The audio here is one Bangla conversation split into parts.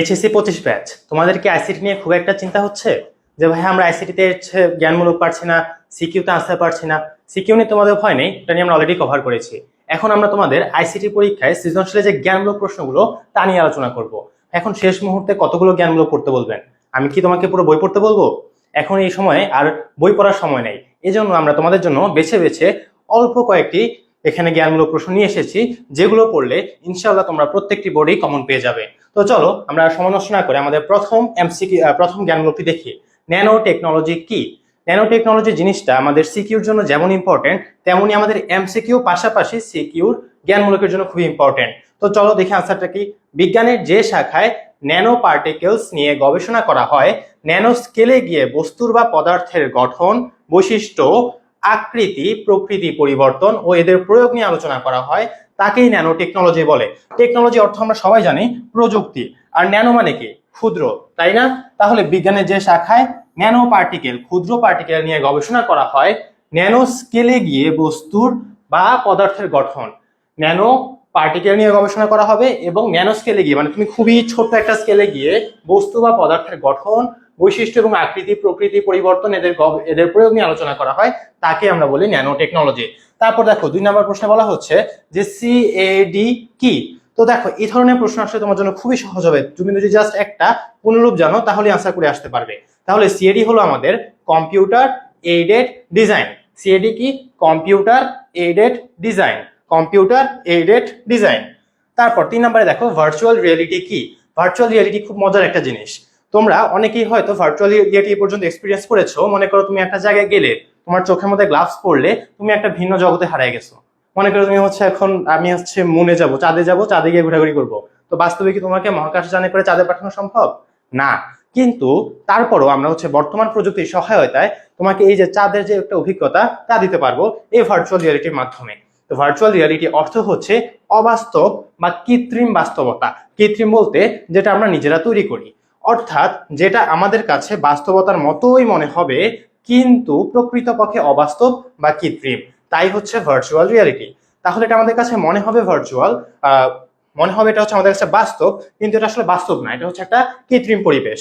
এইচএসসি পঁচিশ ব্যাচ তোমাদের কি আইসিটি নিয়ে খুব একটা চিন্তা হচ্ছে? যে ভাই আমরা আইসিটিতে জ্ঞানমূলক পারছি না সিকিউতে আসতে পারছি না। সিকিউ নিয়ে তোমাদের ভয় নেই, এটা নিয়ে আমরা অলরেডি কভার করেছি। এখন আমরা তোমাদের আইসিটি পরীক্ষায় সৃজনশীলের যে জ্ঞানমূলক প্রশ্নগুলো, তা নিয়ে আলোচনা করব। এখন শেষ মুহূর্তে কতগুলো জ্ঞানমূলক পড়তে বলবেন? আমি কি তোমাকে পুরো বই পড়তে বলব? এখন এই সময়ে আর বই পড়ার সময় নেই। এজন্য আমরা তোমাদের জন্য বেছে বেছে অল্প কয়েকটি এখানে জ্ঞানমূলক প্রশ্ন নিয়ে এসেছি, যেগুলো পড়লে ইনশাআল্লাহ তোমরা প্রত্যেকটি বোর্ডেই কমন পেয়ে যাবে। তো চলো, আমরা সমালোচনা করে আমাদের প্রথম এমসিকিউ প্রথম জ্ঞানমূলকটি দেখি ন্যানো টেকনোলজি কি? ন্যানো টেকনোলজি জিনিসটা আমাদের সিকিউর জন্য যেমন ইম্পর্টেন্ট তেমনি আমাদের এমসিকিউ পাশাপাশি সিকিউর জ্ঞানমূলকের জন্য খুবই ইম্পর্টেন্ট তো চলো দেখি আনসারটা কি? বিজ্ঞানের যে শাখায় ন্যানো পার্টিকেলস নিয়ে গবেষণা করা হয় ন্যানো স্কেলে গিয়ে বস্তুর বা পদার্থের গঠন, বৈশিষ্ট্য, আকৃতি, প্রকৃতি পরিবর্তন ও এদের প্রয়োগ নিয়ে আলোচনা করা হয়। তাকেই ন্যানো টেকনোলজি বলে। টেকনোলজি অর্থ আমরা সবাই জানি, প্রযুক্তি। আর ন্যানো মানে কি? ক্ষুদ্র, তাই না? তাহলে বিজ্ঞানের যে শাখায় ন্যানো পার্টিকেল ক্ষুদ্র পার্টিকেল নিয়ে গবেষণা করা হয়, ন্যানো স্কেলে গিয়ে বস্তুর বা পদার্থের গঠন। ন্যানো পার্টিকেল নিয়ে গবেষণা করা হবে এবং ন্যানো স্কেলে গিয়ে মানে তুমি খুবই ছোট্ট একটা স্কেলে গিয়ে বস্তু বা পদার্থের গঠন বৈশিষ্ট্য এবং আকৃতি, প্রকৃতি পরিবর্তন এদের এদের প্রয়োগ নিয়ে আলোচনা করা হয়, তাকে আমরা বলি ন্যানো টেকনোলজি তারপর দেখো, দুই নম্বর প্রশ্নে বলা হচ্ছে যে সিএডি কি? তো দেখো, এই ধরনের প্রশ্ন আসলে তোমার জন্য খুবই সহজ হবে। তুমি যদি জাস্ট একটা পুনরূপ জানো, তাহলে আনসার করে আসতে পারবে। তাহলে সিএডি হলো আমাদের কম্পিউটার এইডেড ডিজাইন সিএডি কি? Computer aided design computer aided design তারপর তিন নম্বরে দেখো ভার্চুয়াল রিয়েলিটি কি? ভার্চুয়াল রিয়েলিটি খুব মজার একটা জিনিস। তোমরা অনেকেই হয়তো ভার্চুয়াল রিয়েলিটি পর্যন্ত এক্সপিরিয়েন্স করেছ। মনে করো তুমি একটা জায়গায় গেলে, তোমার চোখের মধ্যে গ্লাভস পরলে তুমি একটা ভিন্ন জগতে হারিয়ে গেছো। মনে করো তুমি হচ্ছে এখন আমি হচ্ছে মনে যাব, চাঁদে যাব, চাঁদে গিয়ে ঘোরাঘুরি করব। তো বাস্তবে কি তোমাকে মহাকাশ জানে করে চাঁদে পাঠানো সম্ভব? না। কিন্তু তারপরও আমরা হচ্ছে বর্তমান প্রযুক্তির সহায়তায় তোমাকে এই যে চাঁদের যে একটা অভিজ্ঞতা, তা দিতে পারব এই ভার্চুয়াল রিয়ালিটির মাধ্যমে। তো ভার্চুয়াল রিয়েলিটি অর্থ হচ্ছে অবাস্তব বা কৃত্রিম বাস্তবতা। কৃত্রিম বলতে যেটা আমরা নিজেরা তৈরি করি। অর্থাৎ যেটা আমাদের কাছে বাস্তবতার মতোই মনে হবে, কিন্তু প্রকৃতপক্ষে অবাস্তব বা কৃত্রিম। তাই হচ্ছে ভার্চুয়াল রিয়ালিটি তাহলে এটা আমাদের কাছে মনে হবে ভার্চুয়াল মনে হবে এটা হচ্ছে আমাদের কাছে বাস্তব, কিন্তু এটা আসলে বাস্তব না, এটা হচ্ছে একটা কৃত্রিম পরিবেশ।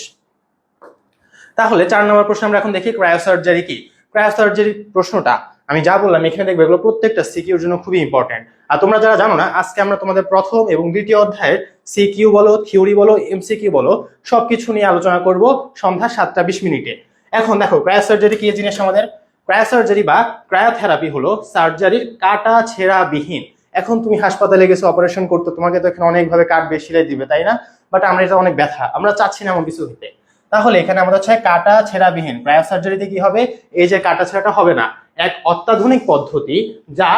তাহলে চার নম্বর প্রশ্ন আমরা এখন দেখি ক্রায়োসার্জারি কি? ক্রায়োসার্জারি প্রশ্নটা আমি যা বললাম, এখানে দেখবে এগুলো প্রত্যেকটা সিকিউর জন্য খুবই ইম্পর্টেন্ট আর তোমরা যারা জানো না, আজকে আমরা তোমাদের প্রথম এবং দ্বিতীয় অধ্যায়ের সিকিউ বলো থিওরি বলো এমসিকিউ বলো, সবকিছু নিয়ে আলোচনা করব সন্ধ্যা সাতটা বিশ মিনিটে। এখন দেখো ক্রায়োসার্জারি কি জিনিস আমাদের? ক্রায়োসার্জারি বা ক্রায়োথেরাপি হলো সার্জারির কাটা ছেঁড়া বিহীন এখন তুমি হাসপাতালে গেছো অপারেশন করতে, তোমাকে তো এখানে অনেকভাবে কাটবে সিলাই দিবে, তাই না? বাট আমরা এটা অনেক ব্যথা, আমরা চাচ্ছি না এমন কিছু হতে। তাহলে এখানে আমাদের হচ্ছে কাটা ছেঁড়া বিহীন ছেঁড়াবিহীন ক্রায়োসার্জারিতে কি হবে? এই যে কাটা ছেঁড়াটা হবে না। এক অত্যাধুনিক পদ্ধতি যা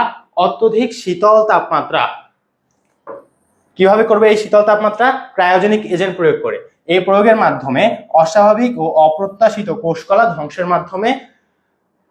অত্যধিক শীতল তাপমাত্রা কীভাবে করবে? এই শীতল তাপমাত্রা ক্রায়োজেনিক এজেন্ট প্রয়োগ করে। এই প্রয়োগের মাধ্যমে অস্বাভাবিক ও অপ্রত্যাশিত কোষকলা ধ্বংসের মাধ্যমে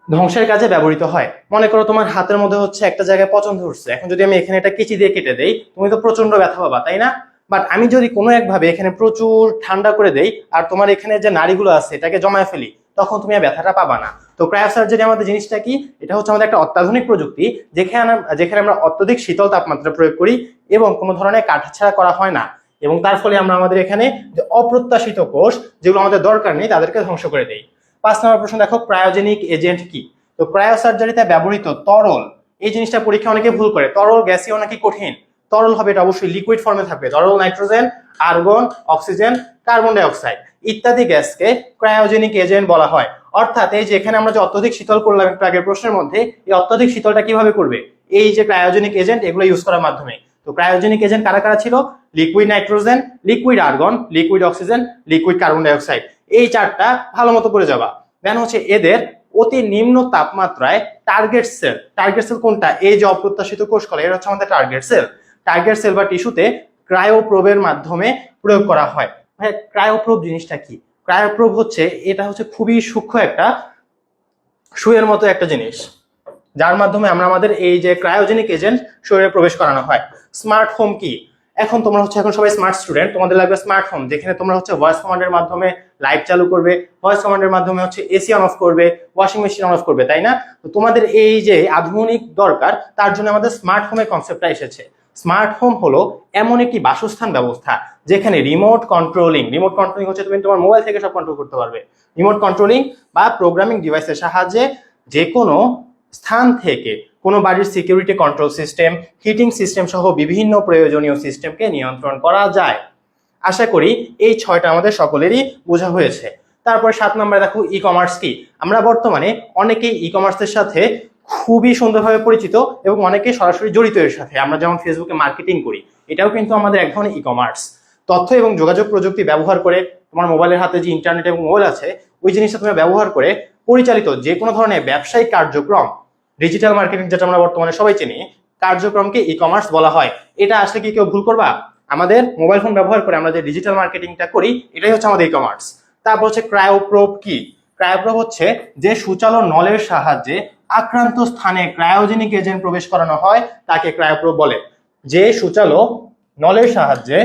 ধ্বংসের কাজে ব্যবহৃত হয়। মনে করো তোমার হাতের মধ্যে হচ্ছে একটা জায়গায় পচন ধরছে। এখন যদি আমি এখানে একটা কেচি দিয়ে কেটে দেই, তুমি তো প্রচণ্ড ব্যথা পাবা, তাই না? বাট আমি যদি কোনো একভাবে এখানে প্রচুর ঠান্ডা করে দেই আর তোমার এখানে যে নাড়িগুলো আছে, এটাকে জমায় ফেলি, তখন তুমি ব্যথাটা পাবা না। তো ক্রায়োসার্জারি আমাদের জিনিসটা কি? এটা হচ্ছে আমাদের একটা অত্যাধুনিক প্রযুক্তি, যেখানে যেখানে আমরা অত্যধিক শীতল তাপমাত্রা প্রয়োগ করি এবং কোনো ধরনের কাটাছাড়া করা হয় না। এবং তার ফলে আমরা আমাদের এখানে যে অপ্রত্যাশিত কোষ, যেগুলো আমাদের দরকার নেই, তাদেরকে ধ্বংস করে দেই। পাঁচ নম্বর প্রশ্ন, দেখো ক্রায়োজেনিক এজেন্ট কি? তো ক্রায়োসার্জারিতে ব্যবহৃত তরল, এই জিনিসটা পরীক্ষা অনেকে ভুল করে। তরল গ্যাসীয় নাকি কঠিন? তরল হবে এটা অবশ্যই লিকুইড ফর্মে থাকবে। তরল nitrogen argon oxygen carbon dioxide ইত্যাদি গ্যাসকে ক্রায়োজেনিক এজেন্ট বলা হয়। অর্থাৎ এই যে এখানে আমরা যে অত্যধিক শীতল করলাম একটু আগের প্রশ্নের মধ্যে, এই অত্যধিক শীতলটা কীভাবে করবে? এই যে ক্রায়োজেনিক এজেন্ট এগুলো ইউজ করার মাধ্যমে। তো ক্রায়োজেনিক এজেন্ট কারা কারা ছিল? Liquid nitrogen liquid argon liquid oxygen liquid carbon dioxide এই চারটা ভালো মতো করে যাবা। দেন হচ্ছে এদের অতি নিম্ন তাপমাত্রায় টার্গেট সেল টার্গেট সেল কোনটা? এই যে অপ্রত্যাশিত কোষকলা এর হচ্ছে আমাদের টার্গেট সেল টার্গেট সেল বা টিস্যুতে ক্রায়োপ্রোবের মাধ্যমে প্রয়োগ করা হয়। ক্রায়োপ্রোব জিনিসটা কি? ক্রায়োপ্রোব হচ্ছে, এটা হচ্ছে খুবই সূক্ষ্ম একটা সুয়ের মতো একটা জিনিস। যার মাধ্যমে আমরা আমাদের এই যে ক্রায়োজেনিক এজেন্ট শরীরে প্রবেশ করানো হয়। স্মার্ট হোম কি? এখন তোমরা হচ্ছে, এখন সবাই স্মার্ট স্টুডেন্ট তোমাদের লাগবে স্মার্ট হোম যেখানে তোমরা হচ্ছে ভয়েস কমান্ডের মাধ্যমে লাইট চালু করবে ভয়েস কমান্ডের মাধ্যমে হচ্ছে এসি অন অফ করবে ওয়াশিং মেশিন অন অফ করবে, তাই না? তো তোমাদের এই যে আধুনিক দরকার, তার জন্য আমাদের স্মার্ট হোমের কনসেপ্টটা এসেছে। স্মার্ট হোম হলো এমন একটি বাসস্থান ব্যবস্থা যেখানে রিমোট কন্ট্রোলিং রিমোট কন্ট্রোলিং হচ্ছে তুমি তোমার মোবাইল থেকে সব কন্ট্রোল করতে পারবে। রিমোট কন্ট্রোলিং বা প্রোগ্রামিং ডিভাইসের সাহায্যে যে কোনো স্থান থেকে কোনো বাড়ির security control system heating system সহ বিভিন্ন প্রয়োজনীয় সিস্টেমকে নিয়ন্ত্রণ করা যায়। আশা করি এই ছয়টা আমাদের সকলেরই বোঝা হয়েছে। তারপরে সাত নম্বরে দেখো ই কমার্স কি? আমরা বর্তমানে অনেকেই ই কমার্সের সাথে খুবই সুন্দরভাবে পরিচিত এবং অনেকেই সরাসরি জড়িত এর সাথে। আমরা যেমন ফেসবুকে মার্কেটিং করি, এটাও কিন্তু আমাদের এক ধরনের ই কমার্স তথ্য এবং যোগাযোগ প্রযুক্তি ব্যবহার করে তোমার মোবাইলের হাতে যে ইন্টারনেট এবং মোবাইল আছে, ওই জিনিসটা তুমি ব্যবহার করে পরিচালিত যে কোনো ধরনের ব্যবসায়িক কার্যক্রম ডিজিটাল মার্কেটিং যেটা আমরা বর্তমানে সবাই চিনি, কার্যক্রমকে ই কমার্স বলা হয়। এটা আসলে কি কেউ ভুল করবা? আমাদের মোবাইল ফোন ব্যবহার করে আমরা যে ডিজিটাল মার্কেটিংটা করি, এটাই হচ্ছে আমাদের ই কমার্স তারপর হচ্ছে ক্রায়োপ্রোব কি? ক্রায়োপ্রোব হচ্ছে যে সুচালো নলের সাহায্যে আক্রান্ত স্থানে ক্রায়োজেনিক এজেন্ট প্রবেশ করানো হয়, তাকে ক্রায়োপ্রোব বলে। যে সুচালো নলের সাহায্যে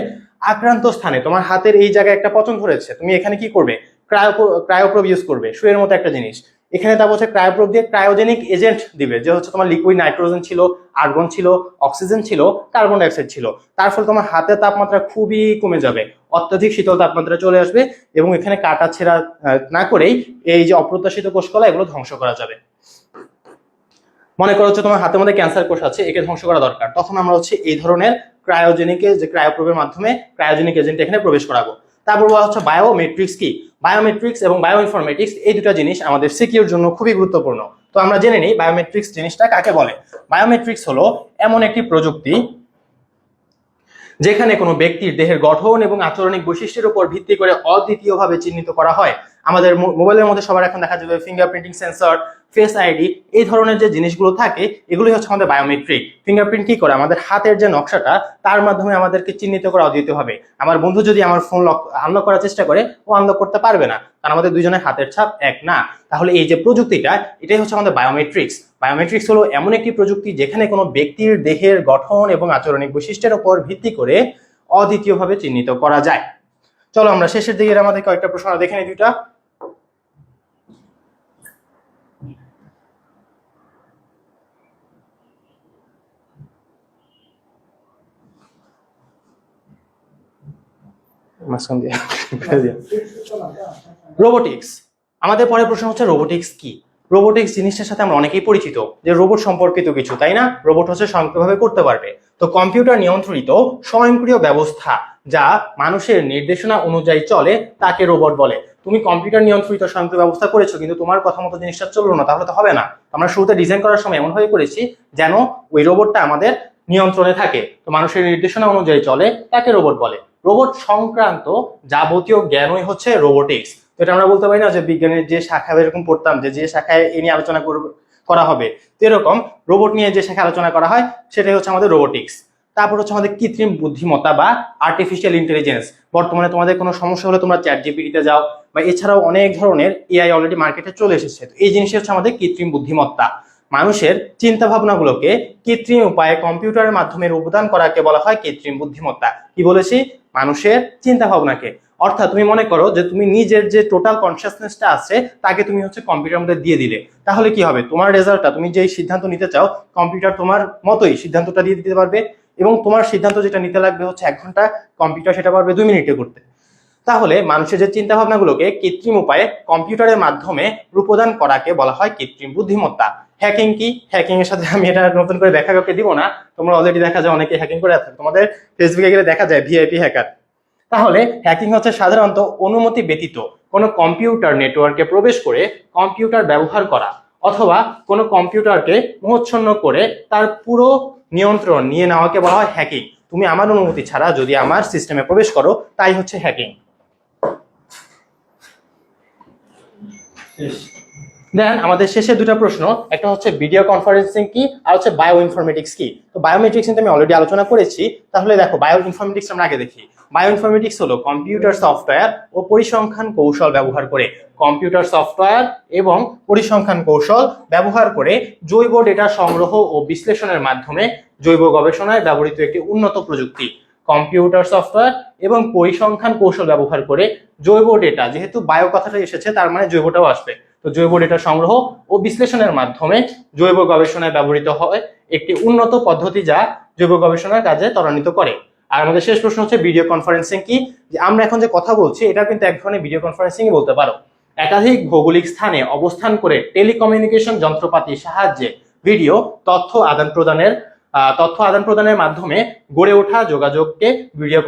আক্রান্ত স্থানে, তোমার হাতের এই জায়গায় একটা পচন ধরেছে তুমি এখানে কি করবে? ক্রায়ো ক্রায়োপ্রোব ইউজ করবে শুয়ের মতো একটা জিনিস। এখানে তা বলছে ক্রায়োপ্রোব দিয়ে ক্রায়োজেনিক এজেন্ট দিবে, যে হচ্ছে তোমার লিকুইড নাইট্রোজেন ছিল আর্গন ছিল অক্সিজেন ছিল কার্বন ডাইঅক্সাইড ছিল। তার ফলে তোমার হাতের তাপমাত্রা খুবই কমে যাবে, অত্যাধিক শীতল তাপমাত্রা চলে আসবে এবং এখানে কাটা ছেঁড়া না করেই এই যে অপ্রত্যাশিত কোষকলা এগুলো ধ্বংস করা যাবে। মনে করো হচ্ছে তোমার হাতের মধ্যে ক্যান্সার কোষ আছে, একে ধ্বংস করা দরকার। তখন আমরা হচ্ছে এই ধরনের ক্রায়োজেনিকে যে ক্রায়োপ্রোবের মাধ্যমে ক্রায়োজেনিক এজেন্ট এখানে প্রবেশ করাবো। তারপর বলা হচ্ছে বায়োমেট্রিক্স কি? বায়োমেট্রিক্স এবং বায়ো ইনফরমেটিক্স এই দুটো জিনিস আমাদের সিকিউর জন্য খুবই গুরুত্বপূর্ণ। তো আমরা জেনে নিই বায়োমেট্রিক্স জিনিসটা কাকে বলে। বায়োমেট্রিক্স হলো এমন একটি প্রযুক্তি যেখানে কোনো ব্যক্তির দেহের গঠন এবং আচরণিক বৈশিষ্ট্যের উপর ভিত্তি করে অদ্বিতীয়ভাবে চিহ্নিত করা হয়। আমাদের মোবাইলের মধ্যে সবার এখন দেখা যাবে ফিঙ্গারপ্রিন্টিং সেন্সর ফেস আইডি এই ধরনের যে জিনিসগুলো থাকে, এগুলোই হচ্ছে আমাদের বায়োমেট্রিক ফিঙ্গারপ্রিন্ট কি করে? আমাদের হাতের যে নকশাটা, তার মাধ্যমে আমাদেরকে চিহ্নিত করা অদ্বিতীয় হবে। আমার বন্ধু যদি আমার ফোন লক আনলক করার চেষ্টা করে, ও আনলক করতে পারবে না। কারণ আমাদের দুজনের হাতের ছাপ এক না। তাহলে এই যে প্রযুক্তিটা, এটাই হচ্ছে আমাদের বায়োমেট্রিক্স বায়োমেট্রিক্স হলো এমন একটি প্রযুক্তি যেখানে কোনো ব্যক্তির দেহের গঠন এবং আচরণিক বৈশিষ্ট্যের উপর ভিত্তি করে অদ্বিতীয়ভাবে চিহ্নিত করা যায়। চলো আমরা শেষের দিকে আমাদের কয়েকটা প্রশ্ন দেখে নিই দুইটা। মাঝখান দিয়ে। রোবোটিক্স আমাদের পরের প্রশ্ন হচ্ছে রোবোটিক্স কি? রোবোটিক্স জিনিসটার সাথে আমরা অনেকেই পরিচিত, যে রোবট সম্পর্কিত কিছু, তাই না? রোবট হচ্ছে স্বয়ংক্রিয়ভাবে করতে পারবে। তো কম্পিউটার নিয়ন্ত্রিত স্বয়ংক্রিয় ব্যবস্থা, যা মানুষের নির্দেশনা অনুযায়ী চলে, তাকে রোবট বলে। তুমি কম্পিউটার নিয়ন্ত্রিত স্বয়ংক্রিয় ব্যবস্থা করেছ, কিন্তু তোমার কথা মতো জিনিসটা চলল না, তাহলে তো হবে না। আমরা শুরুতে ডিজাইন করার সময় এমনভাবে করেছি, যেন ওই রোবটটা আমাদের নিয়ন্ত্রণে থাকে। তো মানুষের নির্দেশনা অনুযায়ী চলে, তাকে রোবট বলে। রোবট সংক্রান্ত যাবতীয় জ্ঞানই হচ্ছে রোবোটিক্স তো এটা আমরা বলতে পারি না যে বিজ্ঞানের যে শাখা এরকম পড়তাম যে যে শাখায় এ নিয়ে আলোচনা করা হবে। তো এরকম রোবট নিয়ে যে শাখা আলোচনা করা হয়, সেটাই হচ্ছে আমাদের রোবোটিক্স তারপর হচ্ছে আমাদের কৃত্রিম বুদ্ধিমত্তা বা আর্টিফিশিয়াল ইন্টেলিজেন্স বর্তমানে তোমাদের কোনো সমস্যা হলে তোমরা চ্যাট জিপিটিতে যাও, বা এছাড়াও অনেক ধরনের এআই অলরেডি মার্কেটে চলে এসেছে। তো এই জিনিসই হচ্ছে আমাদের কৃত্রিম বুদ্ধিমত্তা। মানুষের চিন্তা ভাবনাগুলোকে কৃত্রিম উপায়ে কম্পিউটারের মাধ্যমে রূপদান করাকে বলা হয় কৃত্রিম বুদ্ধিমত্তা। কি বলেছি? মানুষের চিন্তা ভাবনাকে অর্থাৎ তুমি মনে করো যে তুমি নিজের যে টোটাল কনসিয়াসনেসটা আছে, তাকে তুমি হচ্ছে কম্পিউটার মধ্যে দিয়ে দিলে। তাহলে কি হবে? তোমার রেজাল্টটা তুমি যেই সিদ্ধান্ত নিতে চাও কম্পিউটার তোমার মতোই সিদ্ধান্তটা দিয়ে দিতে পারবে এবং তোমার সিদ্ধান্ত যেটা নিতে লাগবে হচ্ছে এক ঘণ্টা কম্পিউটার সেটা পারবে দুই মিনিটে করতে। তাহলে মানুষের যে চিন্তা ভাবনাগুলোকে কৃত্রিম উপায়ে কম্পিউটারের মাধ্যমে রূপদান করাকে বলা হয় কৃত্রিম বুদ্ধিমত্তা। হ্যাকিং কি? হ্যাকিং এর সাথে আমি এটা নতুন করে দেখা কাউকে দিব না। তোমরা অলরেডি দেখা যায় অনেকে হ্যাকিং করে আছে। তোমাদের ফেসবুকে গেলে দেখা যায় ভিআইপি হ্যাকার তাহলে হ্যাকিং হচ্ছে সাধারণত অনুমতি ব্যতীত কোনো কম্পিউটার নেটওয়ার্কে প্রবেশ করে কম্পিউটার ব্যবহার করা অথবা কোনো কম্পিউটারকে মোহচ্ছন্ন করে তার পুরো নিয়ন্ত্রণ নিয়ে নেওয়াকে বলা হয় হ্যাকিং তুমি আমার অনুমতি ছাড়া যদি আমার সিস্টেমে প্রবেশ করো, তাই হচ্ছে হ্যাকিং দেন আমাদের শেষে দুটো প্রশ্ন। একটা হচ্ছে ভিডিও কনফারেন্সিং কি, আর হচ্ছে বায়ো ইনফরমেটিক্স কি। তো বায়োমেট্রিক্স নিয়ে আমি অলরেডি আলোচনা করেছি। তাহলে দেখো বায়ো ইনফরমেটিক্স আমরা আগে দেখি। বায়ো ইনফরমেটিক্স হলো কম্পিউটার সফটওয়্যার ও পরিসংখ্যান কৌশল ব্যবহার করে। কম্পিউটার সফটওয়্যার এবং পরিসংখ্যান কৌশল ব্যবহার করে জৈব ডেটা সংগ্রহ ও বিশ্লেষণের মাধ্যমে জৈব গবেষণায় ব্যবহৃত একটি উন্নত প্রযুক্তি। কম্পিউটার সফটওয়্যার এবং পরিসংখ্যান কৌশল ব্যবহার করে জৈব ডেটা যেহেতু বায়ো কথাটা এসেছে, তার মানে জৈবটাও আসবে। তো জৈব ডেটা সংগ্রহ ও বিশ্লেষণের মাধ্যমে জৈব গবেষণায় ব্যবহৃত হয় একটি উন্নত পদ্ধতি যা জৈব গবেষণার কাজে ত্বরান্বিত করে। আর আমাদের শেষ প্রশ্ন হচ্ছে ভিডিও কনফারেন্সিং কি? যে আমরা এখন যে কথা বলছি এটা কিন্তু এক ধরনের ভিডিও কনফারেন্সিং বলতে পারো। একাধিক ভৌগোলিক স্থানে অবস্থান করে টেলিকমিউনিকেশন যন্ত্রপাতির সাহায্যে ভিডিও তথ্য আদান প্রদানের তথ্য আদান প্রদানের মাধ্যমে গড়ে ওঠা যোগাযোগকে ভিডিও